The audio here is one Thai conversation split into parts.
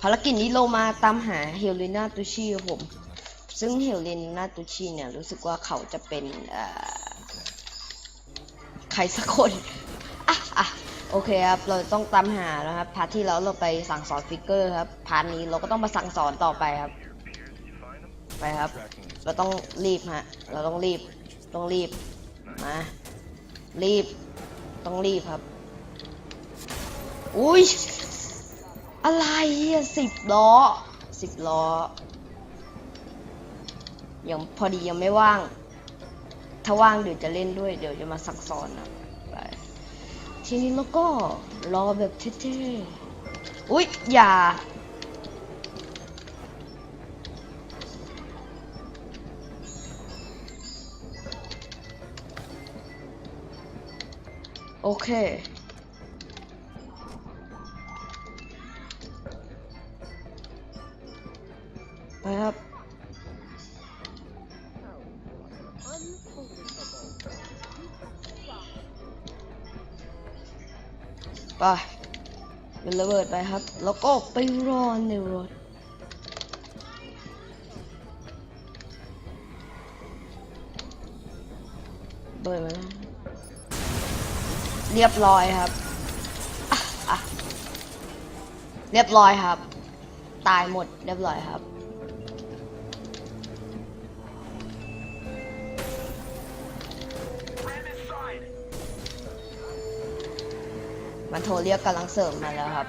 ภารกิจนี้เรามาตามหาเฮลเลนาตูชิผม ซึ่งเฮลเลนาตูชิเนี่ยรู้สึกว่าเขาจะเป็นใครสักคนอะอะโอเคครับ เราต้องตามหานะครับ พาร์ทที่แล้วเราไปสั่งสอนฟิกเกอร์ครับ พาร์ทนี้เราก็ต้องมาสั่งสอนต่อไปครับ ไปครับ เราต้องรีบฮะ เราต้องรีบ ต้องรีบ มา รีบ ต้องรีบครับ อุ้ย อะไรอะสิบล้อสิบล้อ ยังพอดียังไม่ว่าง ถ้าว่างเดี๋ยวจะเล่นด้วย เดี๋ยวจะมาสั่งสอนนะไปทีนี้แล้วก็รอแบบเท่ๆ อุ๊ย อย่า โอเค ไปครับ ไปเป็นระเบิดไปครับ แล้วก็ไปรอในรถเบิดมาแล้วเรียบร้อยครับเรียบร้อยครับ ตายหมดเรียบร้อยครับ มันโทรเรียกกำลังเสริมมาแล้วครับ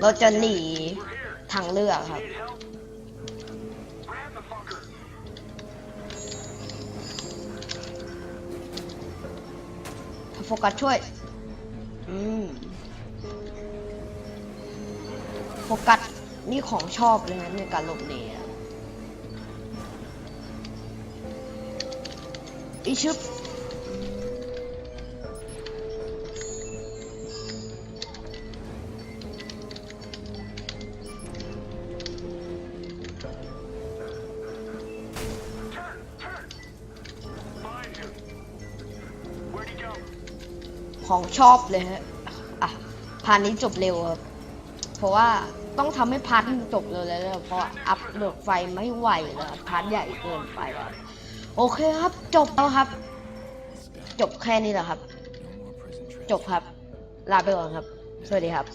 เราจะหนีทางเลือกครับ โฟกัสช่วย อืม โฟกัสนี่ของชอบเลยนะในการหลบหนีอะอีชึบ ของชอบเลยฮะอะพาร์ทนี้จบเร็วครับเพราะว่าต้องทำให้พาร์ทจบเร็วเลยเพราะอัพโหลดไฟไม่ไหวแล้วพาร์ทใหญ่เกินไปแล้วโอเคครับ จบแล้วครับ จบแค่นี้แหละครับ จบครับ ลาไปก่อนครับ สวัสดีครับ